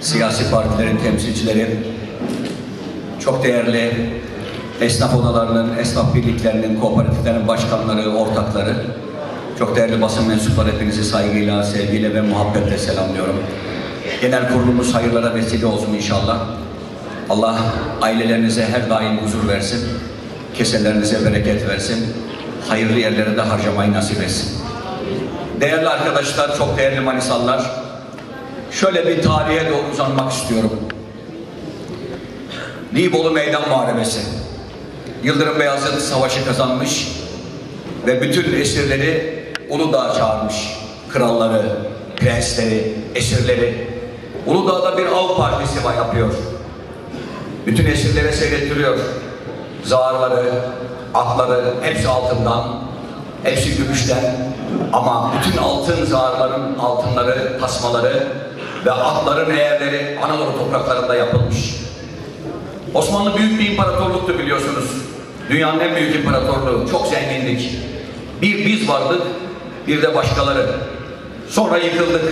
siyasi partilerin temsilcileri, çok değerli esnaf odalarının, esnaf birliklerinin, kooperatiflerin başkanları, ortakları, çok değerli basın mensupları hepinizi saygıyla, sevgiyle ve muhabbetle selamlıyorum. Genel kurulumuz hayırlara vesile olsun inşallah. Allah ailelerinize her daim huzur versin. Keselerinize bereket versin. Hayırlı yerlere harcamayı nasip etsin. Değerli arkadaşlar, çok değerli Manisallar, şöyle bir tarihe doğru uzanmak istiyorum. Nibolu Meydan Muharebesi. Yıldırım Beyazıt savaşı kazanmış ve bütün esirleri Uludağ'a çağırmış. Kralları, prensleri, esirleri. Uludağ'da bir av partisi yapıyor. Bütün esirlere seyrettiriyor. Zarları, atları hepsi altından, hepsi gümüşten ama bütün altın zarların altınları, tasmaları ve atların eğerleri Anadolu topraklarında yapılmış. Osmanlı büyük bir imparatorluktu biliyorsunuz. Dünyanın en büyük imparatorluğu. Çok zengindik. Bir biz vardık, bir de başkaları. Sonra yıkıldık,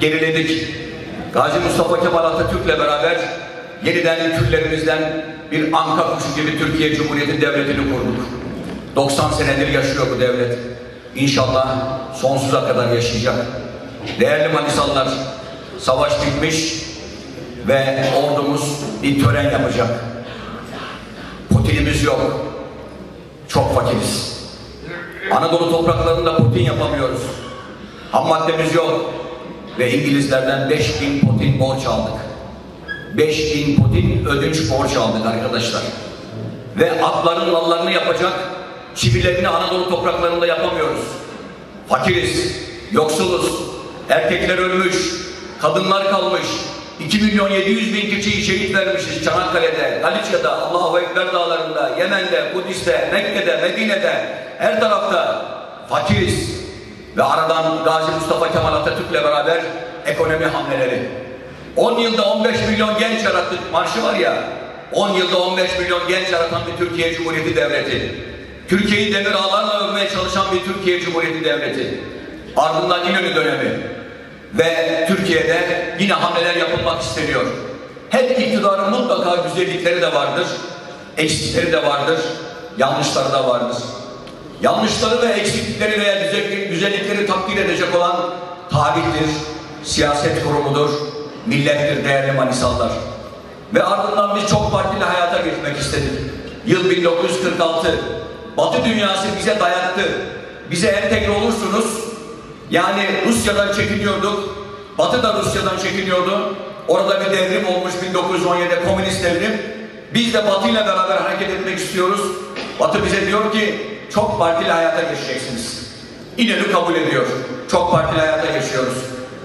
geriledik. Gazi Mustafa Kemal Atatürk'le beraber yeniden küllerimizden bir anka kuşu gibi Türkiye Cumhuriyeti Devleti'ni kurduk. 90 senedir yaşıyor bu devlet. İnşallah sonsuza kadar yaşayacak. Değerli Manisalılar, savaş bitmiş ve ordumuz bir tören yapacak. Putinimiz yok. Çok fakiriz. Anadolu topraklarında Putin yapamıyoruz. Ham maddemiz yok. Ve İngilizlerden 5000 Putin borç aldık. 5000 Putin ödünç borç aldık arkadaşlar. Ve atların nallarını yapacak çivilerini Anadolu topraklarında yapamıyoruz. Fakiriz, yoksuluz, erkekler ölmüş, kadınlar kalmış, 2 milyon 700 bin kişiyi şehit vermişiz Çanakkale'de, Galicia'da, Allahu Ekber dağlarında, Yemen'de, Kudüs'te, Mekke'de, Medine'de, her tarafta fakiriz. Ve aradan Gazi Mustafa Kemal Atatürk'le beraber ekonomi hamleleri. 10 yılda 15 milyon genç yarattık marşı var ya, 10 yılda 15 milyon genç yaratan bir Türkiye Cumhuriyeti Devleti. Türkiye'yi demir ağlarla övmeye çalışan bir Türkiye Cumhuriyeti Devleti. Ardından İnönü dönemi. Ve Türkiye'de yine hamleler yapılmak isteniyor. Hep iktidarın mutlaka güzellikleri de vardır, eksikleri de vardır, yanlışları da vardır. Yanlışları ve eksiklikleri veya güzellikleri takdir edecek olan tarihtir, siyaset kurumudur, millettir değerli Manisallar. Ve ardından biz çok partili hayata geçmek istedik. Yıl 1946. Batı dünyası bize dayattı. Bize entegre olursunuz. Yani Rusya'dan çekiniyorduk. Batı da Rusya'dan çekiniyordu. Orada bir devrim olmuş 1917'de komünist devrim. Biz de Batı ile beraber hareket etmek istiyoruz. Batı bize diyor ki çok partili hayata geçeceksiniz. İnönü kabul ediyor. Çok partili hayata geçiyoruz.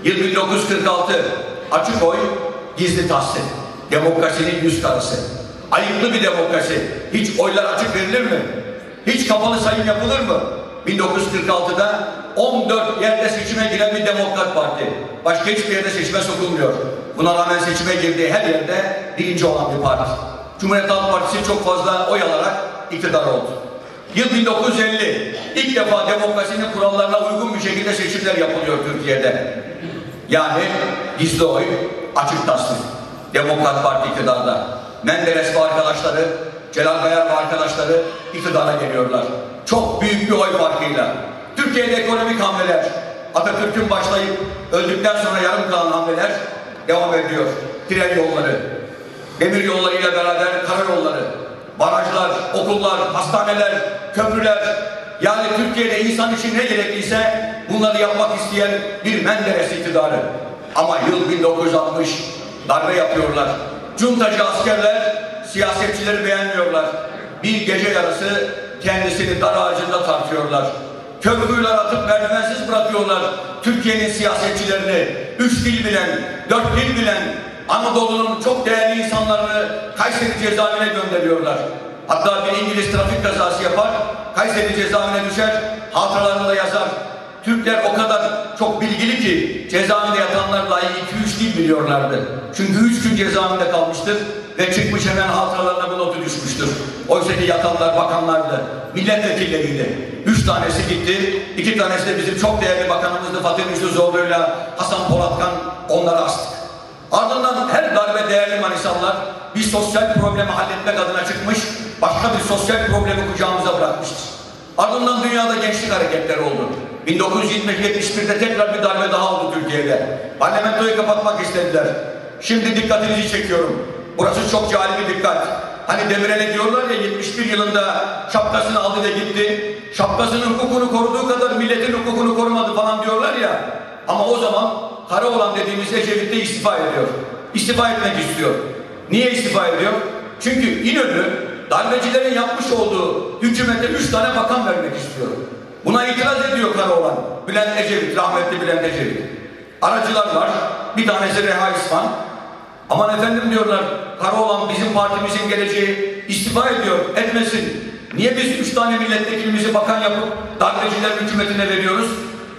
Yıl 1946 açık oy, gizli tahsil. Demokrasinin yüz karısı. Ayıplı bir demokrasi. Hiç oylar açık verilir mi? Hiç kapalı sayım yapılır mı? 1946'da 14 yerde seçime giren bir demokrat parti. Başka hiçbir yerde seçime sokulmuyor. Buna rağmen seçime girdiği her yerde birinci olan bir parti. Cumhuriyet Halk Partisi çok fazla oy alarak iktidar oldu. Yıl 1950 ilk defa demokrasinin kurallarına uygun bir şekilde seçimler yapılıyor Türkiye'de. Yani gizli oy, açık tasdik. Demokrat Parti iktidarda. Menderes ve arkadaşları, Celal Bayar ve arkadaşları iktidara geliyorlar. Çok büyük bir oy farkıyla. Türkiye'de ekonomik hamleler, Atatürk'ün başlayıp öldükten sonra yarım kalan hamleler devam ediyor. Tren yolları, demir yollarıyla beraber karayolları, barajlar, okullar, hastaneler, köprüler, yani Türkiye'de insan için ne gerekliyse bunları yapmak isteyen bir Menderes iktidarı. Ama yıl 1960 darbe yapıyorlar. Cuntacı askerler siyasetçileri beğenmiyorlar. Bir gece yarısı kendisini dar ağacında tartıyorlar. Köprüler atıp merdivensiz bırakıyorlar Türkiye'nin siyasetçilerini. Üç dil bilen, dört dil bilen Anadolu'nun çok değerli insanlarını Kayseri cezaevine gönderiyorlar. Hatta bir İngiliz trafik kazası yapar, Kayseri cezaevine düşer, hatıralarında yazar. Türkler o kadar çok bilgili ki cezaevinde yatanlar dahi iki üç dil biliyorlardı. Çünkü üç gün cezaevinde kalmıştır ve çıkmış hemen hatıralarına bu notu düşmüştür. Oysa ki yatanlar bakanlardı, milletvekilleriydi. Üç tanesi gitti, iki tanesi de bizim çok değerli bakanımızdı Fatih Müslü Zorlu'yla Hasan Polatkan onları astık. Ardından Manisalılar bir sosyal problemi halletmek adına çıkmış, başka bir sosyal problemi kucağımıza bırakmıştır. Ardından dünyada gençlik hareketleri oldu. 1971'de tekrar bir darbe daha oldu Türkiye'de. Parlamentoyu kapatmak istediler. Şimdi dikkatinizi çekiyorum. Burası çok cali bir dikkat. Hani Demirel'e diyorlar ya 71 yılında şapkasını aldı da gitti. Şapkasının hukukunu koruduğu kadar milletin hukukunu korumadı falan diyorlar ya. Ama o zaman Karaoğlan dediğimiz Ecevit de istifa ediyor. İstifa etmek istiyor. Niye istifa ediyor? Çünkü İnönü darbecilerin yapmış olduğu hükümete üç tane bakan vermek istiyor. Buna itiraz ediyor Karaoğlan. Bülent Ecevit, rahmetli Bülent Ecevit. Aracılar var. Bir tanesi Reha İspan. Aman efendim diyorlar, Karaoğlan bizim partimizin geleceği istifa ediyor, etmesin. Niye biz üç tane milletvekilimizi bakan yapıp darbeciler hükümetine veriyoruz?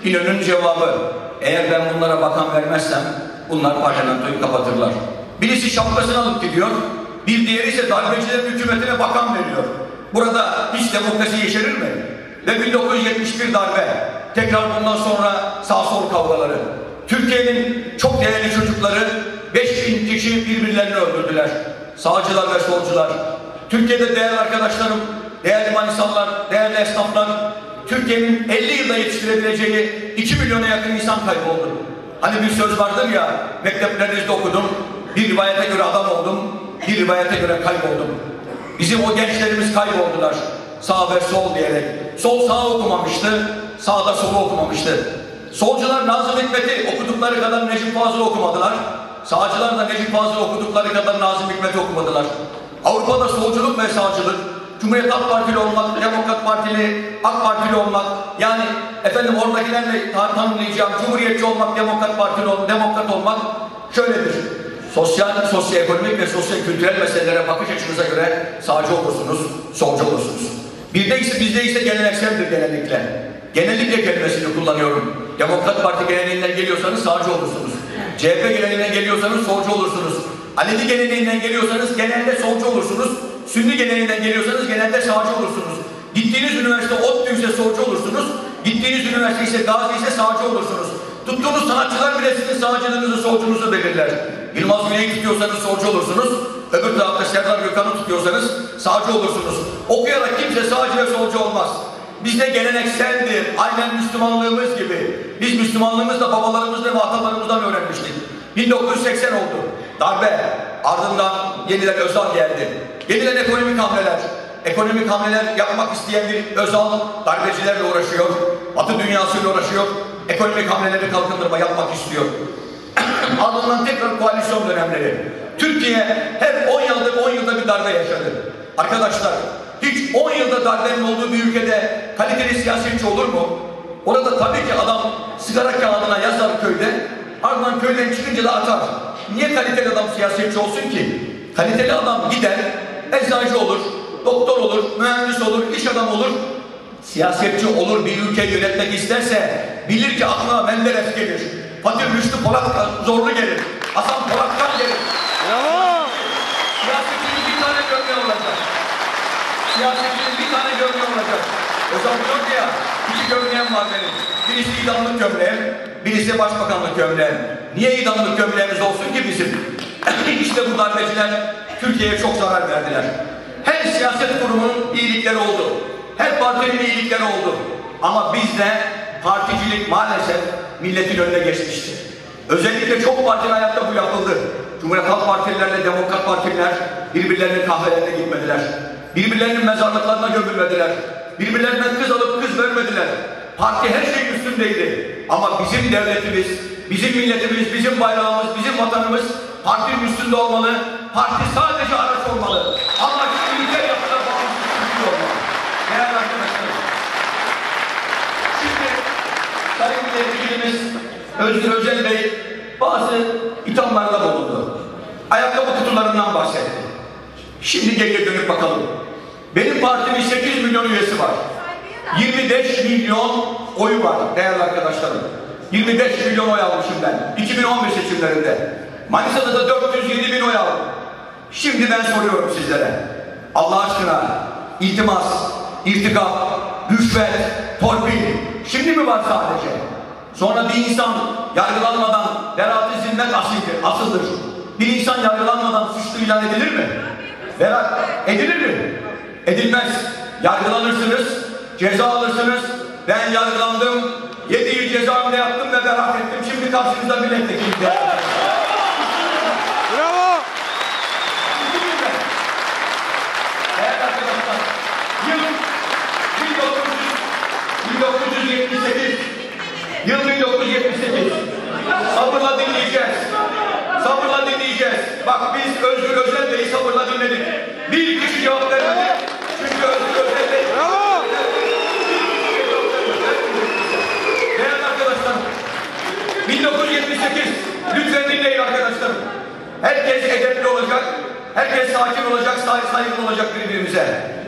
İnönü'nün cevabı, eğer ben bunlara bakan vermezsem bunlar parlamentoyu kapatırlar. Birisi şapkasını alıp gidiyor, bir diğeri ise darbeciler hükümetine bakan veriyor. Burada hiç demokrasi yeşerir mi? Ve 1971 darbe, tekrar bundan sonra sağ sol kavgaları. Türkiye'nin çok değerli çocukları 5000 kişi birbirlerini öldürdüler. Sağcılar ve solcular. Türkiye'de değerli arkadaşlarım, değerli Manisalılar, değerli esnaflar, Türkiye'nin 50 yılda yetiştirebileceği 2 milyona yakın insan kayboldu. Hani bir söz vardır ya, mekteplerinizde okudum, bir rivayete göre adam oldum, bir rivayete göre kayboldum. Bizim o gençlerimiz kayboldular. Sağ ve sol diyerek. Sol sağ okumamıştı, sağ da solu okumamıştı. Solcular Nazım Hikmet'i okudukları kadar Necip Fazıl okumadılar. Sağcılar da Necip Fazıl okudukları kadar Nazım Hikmet'i okumadılar. Avrupa'da solculuk ve sağcılık, Cumhuriyet Halk Partili olmak, Demokrat Partili, AK Partili olmak, yani efendim oradakilerle tanımlayacağım Cumhuriyetçi olmak, Demokrat Partili olmak, Demokrat olmak şöyledir. Sosyal, sosyoekonomik ve sosyo-kültürel meselelere bakış açınıza göre sağcı olursunuz, solcu olursunuz. Bir de ise bizde ise gelenekseldir genellikle. Genellikle kelimesini kullanıyorum. Demokrat Parti geleneğinden geliyorsanız sağcı olursunuz. CHP geleneğinden geliyorsanız solcu olursunuz. Alevi geleneğinden geliyorsanız genelde solcu olursunuz. Sünni geleneğinden geliyorsanız genelde sağcı olursunuz. Gittiğiniz üniversite ODTÜ ise solcu olursunuz. Gittiğiniz üniversite ise Gazi ise sağcı olursunuz. Tuttuğunuz sanatçılar bile sizin sağcılığınızı, solcunuzu belirler. Yılmaz Güney'i tutuyorsanız solcu olursunuz. Öbür tarafta Serdar Gökhan'ı tutuyorsanız sağcı olursunuz. Okuyarak kimse sağcı ve solcu olmaz. Bizde gelenekseldir. Aynen Müslümanlığımız gibi. Biz Müslümanlığımızı da babalarımızdan ve atalarımızdan öğrenmiştik. 1980 oldu. Darbe. Ardından yeniden Özal geldi. Yeniden ekonomik hamleler. Ekonomik hamleler yapmak isteyen bir Özal darbecilerle uğraşıyor. Batı dünyasıyla uğraşıyor. Ekonomik hamleleri kalkındırma yapmak istiyor. Ardından tekrar koalisyon dönemleri. Türkiye hep 10 yılda 10 yılda bir darbe yaşadı. Arkadaşlar hiç 10 yılda darbenin olduğu bir ülkede kaliteli siyasetçi olur mu? Orada tabii ki adam sigara kağıdına yazar köyde, ardından köyden çıkınca da atar. Niye kaliteli adam siyasetçi olsun ki? Kaliteli adam gider, eczacı olur, doktor olur, mühendis olur, iş adamı olur. Siyasetçi olur bir ülkeyi yönetmek isterse bilir ki aklına Menderes gelir. Fatih Rüştü Polat zorlu gelir. Hasan Polatkan gelir. Gömleği olacak. Siyasetçinin bir tane gömleği olacak. Zaman diyor ya, iki gömleğim var benim. Birisi idamlık gömleğim, birisi başbakanlık gömleğim. Niye idamlık gömleğimiz olsun ki bizim? işte bu darbeciler Türkiye'ye çok zarar verdiler. Her siyaset kurumunun iyilikleri oldu. Her partinin iyilikleri oldu. Ama bizde particilik maalesef milletin önüne geçmişti. Özellikle çok partili hayatta bu yapıldı. Cumhuriyet Halk Demokrat Partililer birbirlerinin kahvelerine gitmediler. Birbirlerinin mezarlıklarına gömülmediler. Birbirlerinden kız alıp kız vermediler. Parti her şeyin üstündeydi. Ama bizim devletimiz, bizim milletimiz, bizim bayrağımız, bizim vatanımız partinin üstünde olmalı. Parti sadece araç olmalı. Ama ülke yapıda bağımsız olmalı. Değerli arkadaşlar. Şimdi Sayın Milletvekilimiz Özgür Özel Bey bazı ithamlarda bulundu. Ayakkabı kutularından bahsetti. Şimdi geriye dönüp bakalım. Benim partimin 8 milyon üyesi var. 25 milyon oyu var değerli arkadaşlarım. 25 milyon oy almışım ben. 2011 seçimlerinde. Manisa'da da 407 bin oy aldım. Şimdi ben soruyorum sizlere. Allah aşkına iltimas, irtikap, rüşvet, torpil şimdi mi var sadece? Sonra bir insan yargılanmadan beraat-i zimmet asildir, asıldır. Bir insan yargılanmadan suçlu ilan edilir mi? Berat, edilir mi? Edilmez. Yargılanırsınız, ceza alırsınız. Ben yargılandım, 7 yıl cezaevinde yattım ve beraat ettim. Şimdi karşınızda milletvekili. Bravo! Değerli arkadaşlar, yıl 1900, 1978, yıl 1978. Sabırla dinleyeceğiz. Sabırla dinleyeceğiz. Bak biz Özgür Özel Bey'i sabırla dinledik. Bir kişi cevap vermedi. Çünkü Özgür Özel Bey... Bravo! Değerli arkadaşlar, 1978, lütfen dinleyin arkadaşlarım. Herkes edepli olacak, herkes sakin olacak, say- saygılı olacak birbirimize.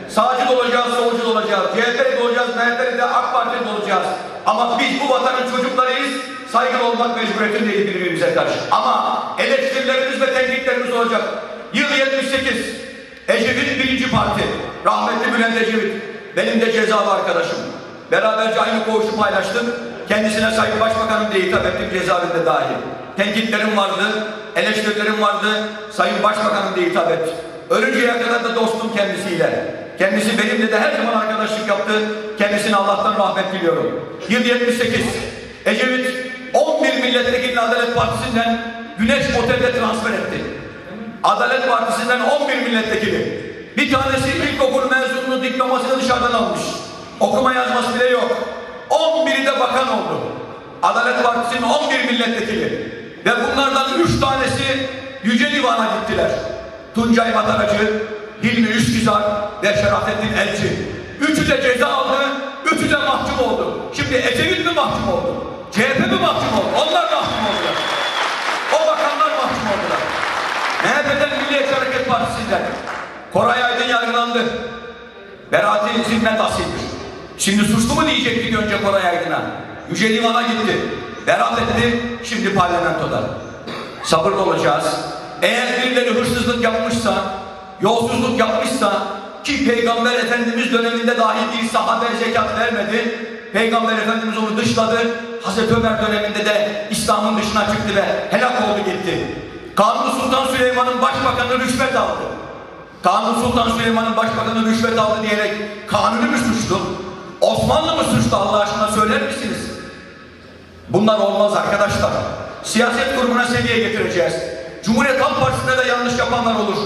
Sağcı olacağız, solcu olacağız, CHP'li olacağız, MHP'li de AK Parti'li olacağız. Ama biz bu vatanın çocuklarıyız, saygılı olmak mecburiyetindeyiz birbirimize karşı. Ama eleştirilerimiz ve tenkitlerimiz olacak. Yıl 78, Ecevit birinci parti, rahmetli Bülent Ecevit, benim de cezalı arkadaşım. Beraberce aynı koğuşu paylaştık. Kendisine Sayın Başbakanım diye hitap ettim cezaevinde dahil. Tenkitlerim vardı, eleştirilerim vardı. Sayın Başbakanım diye hitap ettim. Ölünceye kadar da dostum kendisiyle. Kendisi benimle de her zaman arkadaşlık yaptı. Kendisine Allah'tan rahmet diliyorum. Yıl 78. Ecevit 11 milletvekilini Adalet Partisi'nden Güneş Otel'de transfer etti. Adalet Partisi'nden 11 milletvekili. Bir tanesi ilkokul mezununu diplomasını dışarıdan almış. Okuma yazması bile yok. 11'i de bakan oldu. Adalet Partisi'nin 11 milletvekili. Ve bunlardan 3 tanesi Yüce Divan'a gittiler. Tuncay Mataracı, Hilmi Üsküzar ve Şerafettin Elçi. Üçü de ceza aldı, üçü de mahkum oldu. Şimdi Ecevit mi mahkum oldu? CHP mi mahkum oldu? Onlar mahkum oldular. O bakanlar mahkum oldular. MHP'den Milliyetçi Hareket Partisi'nden Koray Aydın yargılandı. Beraati zimmet asildir. Şimdi suçlu mu diyecektik önce Koray Aydın'a? Yüce Divan'a gitti. Beraat etti. Şimdi parlamentoda. Sabırlı olacağız. Eğer birileri hırsızlık yapmışsa, yolsuzluk yapmışsa ki Peygamber Efendimiz döneminde dahi bir sahabe zekat vermedi. Peygamber Efendimiz onu dışladı. Hazreti Ömer döneminde de İslam'ın dışına çıktı ve helak oldu gitti. Kanuni Sultan Süleyman'ın başbakanı rüşvet aldı. Kanuni Sultan Süleyman'ın başbakanı rüşvet aldı diyerek kanuni mi suçlu? Osmanlı mı suçlu Allah aşkına söyler misiniz? Bunlar olmaz arkadaşlar. Siyaset kurumuna seviye getireceğiz. Cumhuriyet Halk Partisi'nde de yanlış yapanlar olur.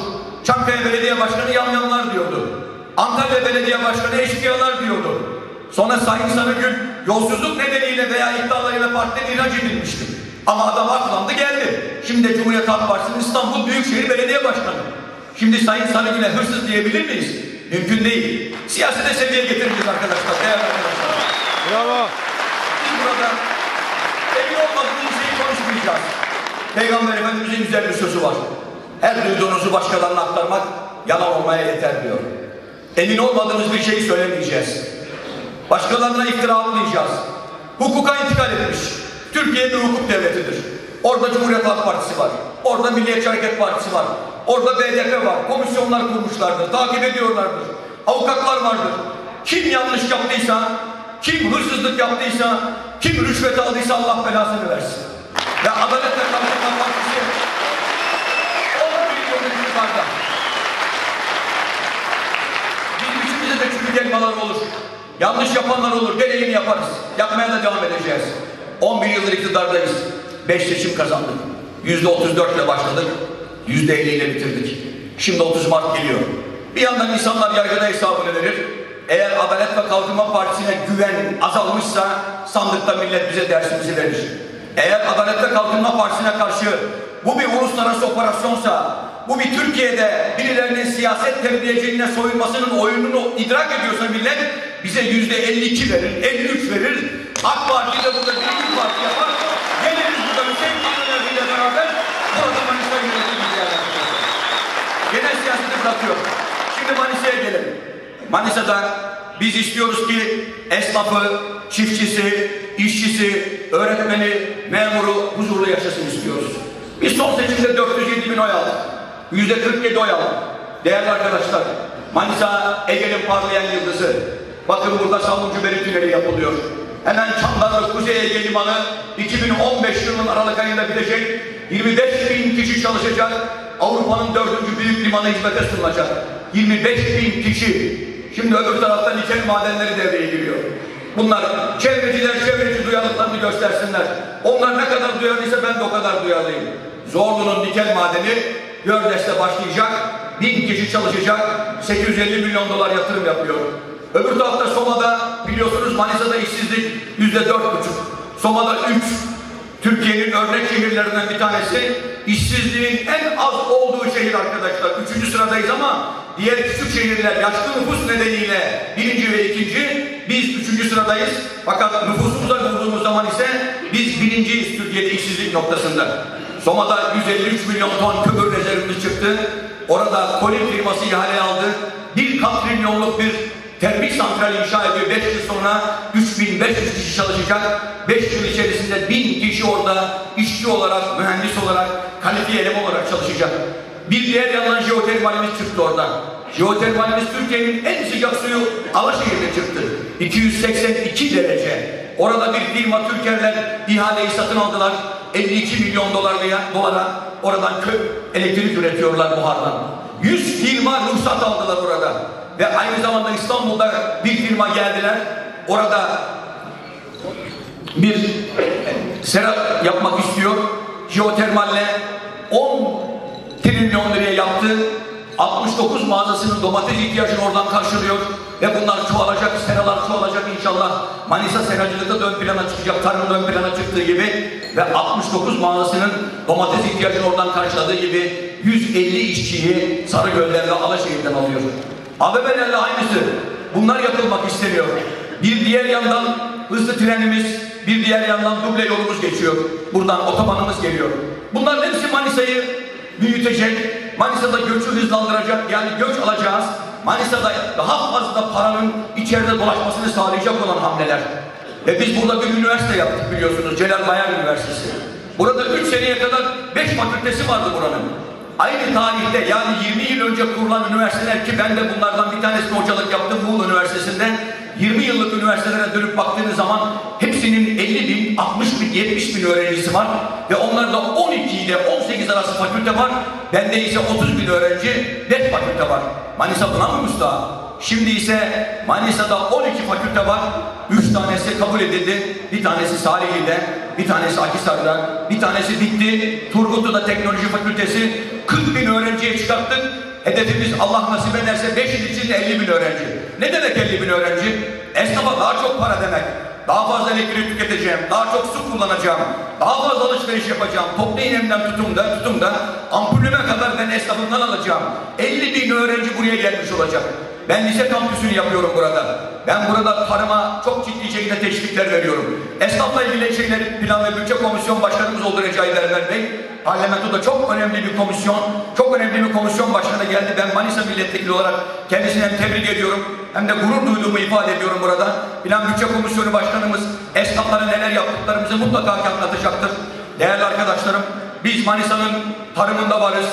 Çankaya Belediye Başkanı yamyamlar diyordu. Antalya Belediye Başkanı eşkıyalar diyordu. Sonra Sayın Sarıgül yolsuzluk nedeniyle veya iddialarıyla partiden ihraç edilmişti. Ama adam aklandı geldi. Şimdi de Cumhuriyet Halk Partisi'nin İstanbul Büyükşehir Belediye Başkanı. Şimdi Sayın Sarıgül'e hırsız diyebilir miyiz? Mümkün değil. Siyasete seviye getireceğiz arkadaşlar, değerli arkadaşlar. Bravo! Burada emin olmadığımız şeyi konuşmayacağız. Peygamber Efendimizin güzel bir sözü var. Her duyduğunuzu başkalarına aktarmak yalan olmaya yeter diyor. Emin olmadığımız bir şeyi söylemeyeceğiz. Başkalarına iftira atmayacağız. Hukuka intikal etmiş. Türkiye bir hukuk devletidir. Orada Cumhuriyet Halk Partisi var. Orada Milliyetçi Hareket Partisi var. Orada BDP var. Komisyonlar kurmuşlardır. Takip ediyorlardır. Avukatlar vardır. Kim yanlış yaptıysa, kim hırsızlık yaptıysa, kim rüşvet aldıysa Allah belasını versin. Ve Adalet ve Kalkınma Partisi 10 milyon iktidarda. Bizim içimizde de çürük elmalar olur. Yanlış yapanlar olur. Gereğini yaparız. Yapmaya da devam edeceğiz. 11 yıldır iktidardayız. 5 seçim kazandık. %34 ile başladık. %50 ile bitirdik. Şimdi 30 Mart geliyor. Bir yandan insanlar yargıda hesabını verir. Eğer Adalet ve Kalkınma Partisi'ne güven azalmışsa sandıkta millet bize dersimizi verir. Eğer Adalet ve Kalkınma Partisi'ne karşı bu bir uluslararası operasyonsa, bu bir Türkiye'de birilerinin siyaset terbiyeciliğine soyunmasının oyununu idrak ediyorsa millet bize yüzde 52 verir, 53 verir. AK Parti de burada birinci parti yapar. Geliriz burada Hüseyin Tanrıverdi ile beraber burada Manisa yönetimimizi yerleştiririz. Genel siyaseti bırakıyor. Şimdi Manisa'ya gelelim. Manisa'da biz istiyoruz ki esnafı, çiftçisi, işçisi, öğretmeni, memuru huzurlu yaşasın istiyoruz. Biz son seçimde 407 bin oy aldık. Yüzde 47 oy aldık. Değerli arkadaşlar, Manisa Ege'nin parlayan yıldızı. Bakın burada Savuncu Beri Tüneli yapılıyor. Hemen Çandarlı Kuzey Ege Limanı 2015 yılının Aralık ayında bitecek. 25 bin kişi çalışacak. Avrupa'nın dördüncü büyük limanı hizmete sunulacak. 25 bin kişi. Şimdi öbür taraftan nikel madenleri devreye giriyor. Bunlar çevreciler çevreci duyarlılıklarını göstersinler. Onlar ne kadar duyarlıysa ben de o kadar duyarlıyım. Zorlu'nun nikel madeni Gördes'te başlayacak. Bin kişi çalışacak. 850 milyon dolar yatırım yapıyor. Öbür tarafta Soma'da biliyorsunuz Manisa'da işsizlik yüzde dört buçuk. Soma'da üç. Türkiye'nin örnek şehirlerinden bir tanesi. İşsizliğin en az olduğu şehir arkadaşlar. Üçüncü sıradayız ama diğer küçük şehirler yaşlı nüfus nedeniyle birinci ve ikinci. Biz üçüncü sıradayız. Fakat nüfusumuza vurduğumuz zaman ise biz birinciyiz Türkiye'de işsizlik noktasında. Soma'da 153 milyon ton kömür rezervimiz çıktı. Orada Kolin firması ihale aldı. Bir katrilyonluk bir termik santral inşa ediyor. 5 yıl sonra 3500 kişi çalışacak. 5 yıl içerisinde 1000 kişi orada işçi olarak, mühendis olarak, kalifiye eleman olarak çalışacak. Bir diğer yandan jeotermalimiz çıktı oradan. Jeotermalimiz Türkiye'nin en sıcak suyu Alaşehir'de çıktı. 282 derece. Orada bir firma Türkerler ihaleyi satın aldılar. 52 milyon dolarlıya, dolara oradan kö elektrik üretiyorlar buhardan. 100 firma ruhsat aldılar orada. Ve aynı zamanda İstanbul'da bir firma geldiler. Orada bir sera yapmak istiyor. Jeotermalle 10 trilyon liraya yaptı. 69 mağazasının domates ihtiyacını oradan karşılıyor. Ve bunlar çoğalacak, seralar çoğalacak inşallah. Manisa seracılıkta da ön plana çıkacak, tarımda ön plana çıktığı gibi. Ve 69 mağazasının domates ihtiyacını oradan karşıladığı gibi 150 işçiyi Sarıgöl'den ve Alaşehir'den alıyor. ABB'lerle aynısı. Bunlar yapılmak isteniyor. Bir diğer yandan hızlı trenimiz, bir diğer yandan duble yolumuz geçiyor. Buradan otobanımız geliyor. Bunların hepsi Manisa'yı büyütecek, Manisa'da göçü hızlandıracak, yani göç alacağız. Manisa'da daha fazla paranın içeride dolaşmasını sağlayacak olan hamleler. Ve biz burada bir üniversite yaptık biliyorsunuz, Celal Bayar Üniversitesi. Burada üç seneye kadar beş fakültesi vardı buranın. Aynı tarihte yani 20 yıl önce kurulan üniversiteler ki ben de bunlardan bir tanesini hocalık yaptım Muğla Üniversitesi'nde. 20 yıllık üniversitelere dönüp baktığınız zaman hepsinin 50 bin, 60 bin, 70 bin öğrencisi var. Ve onlarda 12 ile 18 arası fakülte var. Bende ise 30 bin öğrenci, net fakülte var. Manisa buna mı müstahak? Şimdi ise Manisa'da 12 fakülte var. 3 tanesi kabul edildi. Bir tanesi Salihli'de, bir tanesi Akisar'da, bir tanesi bitti. Turgutlu'da Teknoloji Fakültesi 40 bin öğrenciye çıkarttık. Hedefimiz Allah nasip ederse 5 yıl içinde 50 bin öğrenci. Ne demek 50 bin öğrenci? Esnafa daha çok para demek. Daha fazla elektrik tüketeceğim, daha çok su kullanacağım, daha fazla alışveriş yapacağım. Toplu iğnemden tutum da, tutum da ampulüme kadar ben esnafımdan alacağım. 50 bin öğrenci buraya gelmiş olacak. Ben lise kampüsünü yapıyorum burada. Ben burada tarıma çok ciddi şekilde teşvikler veriyorum. Esnafla ilgili şeyleri plan ve bütçe komisyon başkanımız oldu Recai Berber Bey. Parlamentoda çok önemli bir komisyon, çok önemli bir komisyon başkanı geldi. Ben Manisa milletvekili olarak kendisini hem tebrik ediyorum hem de gurur duyduğumu ifade ediyorum burada. Plan bütçe komisyonu başkanımız esnaflara neler yaptıklarımızı mutlaka anlatacaktır. Değerli arkadaşlarım, biz Manisa'nın tarımında varız,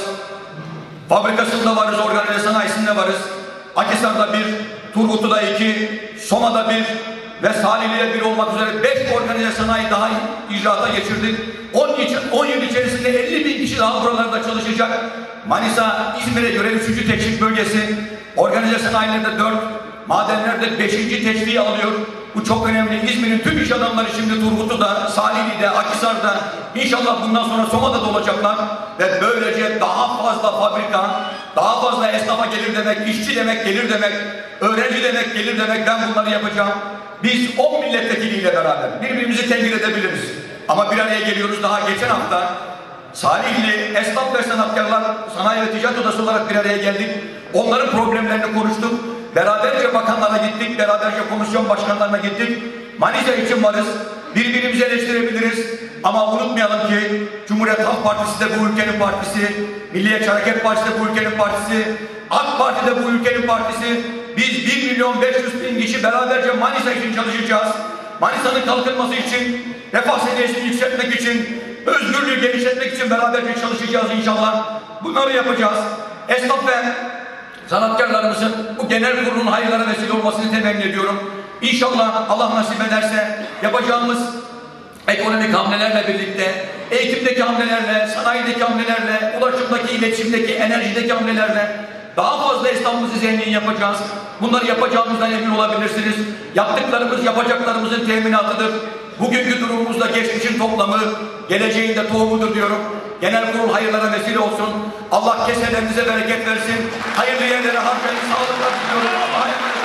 fabrikasında varız, organize sanayisinde varız. Akisar'da bir, Turgutlu'da iki, Soma'da bir ve Salihli'de bir olmak üzere beş organize sanayi daha icraata geçirdik. 10 yıl içerisinde 50 bin kişi daha buralarda çalışacak. Manisa, İzmir'e göre 3. teşvik bölgesi. Organize sanayilerde 4, madenlerde 5. teşviği alıyor. Bu çok önemli. İzmir'in tüm iş adamları şimdi Turgutlu'da, Salihli'de, Akisar'da inşallah bundan sonra Soma'da da olacaklar. Ve böylece daha fazla fabrika, daha fazla esnafa gelir demek, işçi demek gelir demek, öğrenci demek gelir demek ben bunları yapacağım. Biz 10 milletvekiliyle beraber birbirimizi tenkit edebiliriz. Ama bir araya geliyoruz daha geçen hafta Salihli Esnaf ve Sanatkarlar Sanayi ve Ticaret Odası olarak bir araya geldik. Onların problemlerini konuştuk. Beraberce bakanlara gittik, beraberce komisyon başkanlarına gittik. Manisa için varız. Birbirimizi eleştirebiliriz. Ama unutmayalım ki Cumhuriyet Halk Partisi de bu ülkenin partisi, Milliyetçi Hareket Partisi de bu ülkenin partisi, AK Parti de bu ülkenin partisi. Biz 1 milyon 500 bin kişi beraberce Manisa için çalışacağız. Manisa'nın kalkınması için, refah seviyesini yükseltmek için, özgürlüğü genişletmek için beraberce çalışacağız inşallah. Bunları yapacağız. Esnaf ve sanatkarlarımızın bu genel kurulun hayırlara vesile olmasını temenni ediyorum. İnşallah Allah nasip ederse yapacağımız ekonomik hamlelerle birlikte, eğitimdeki hamlelerle, sanayideki hamlelerle, ulaşımdaki, iletişimdeki, enerjideki hamlelerle daha fazla İstanbul'u zengin yapacağız. Bunları yapacağımızdan emin olabilirsiniz. Yaptıklarımız yapacaklarımızın teminatıdır. Bugünkü durumumuzda geçmişin toplamı, geleceğin de tohumudur diyorum. Genel kurul hayırlara vesile olsun. Allah keselerinize bereket versin. Hayırlı yerlere harcayın. Sağlıklar diliyorum. Allah'a emanet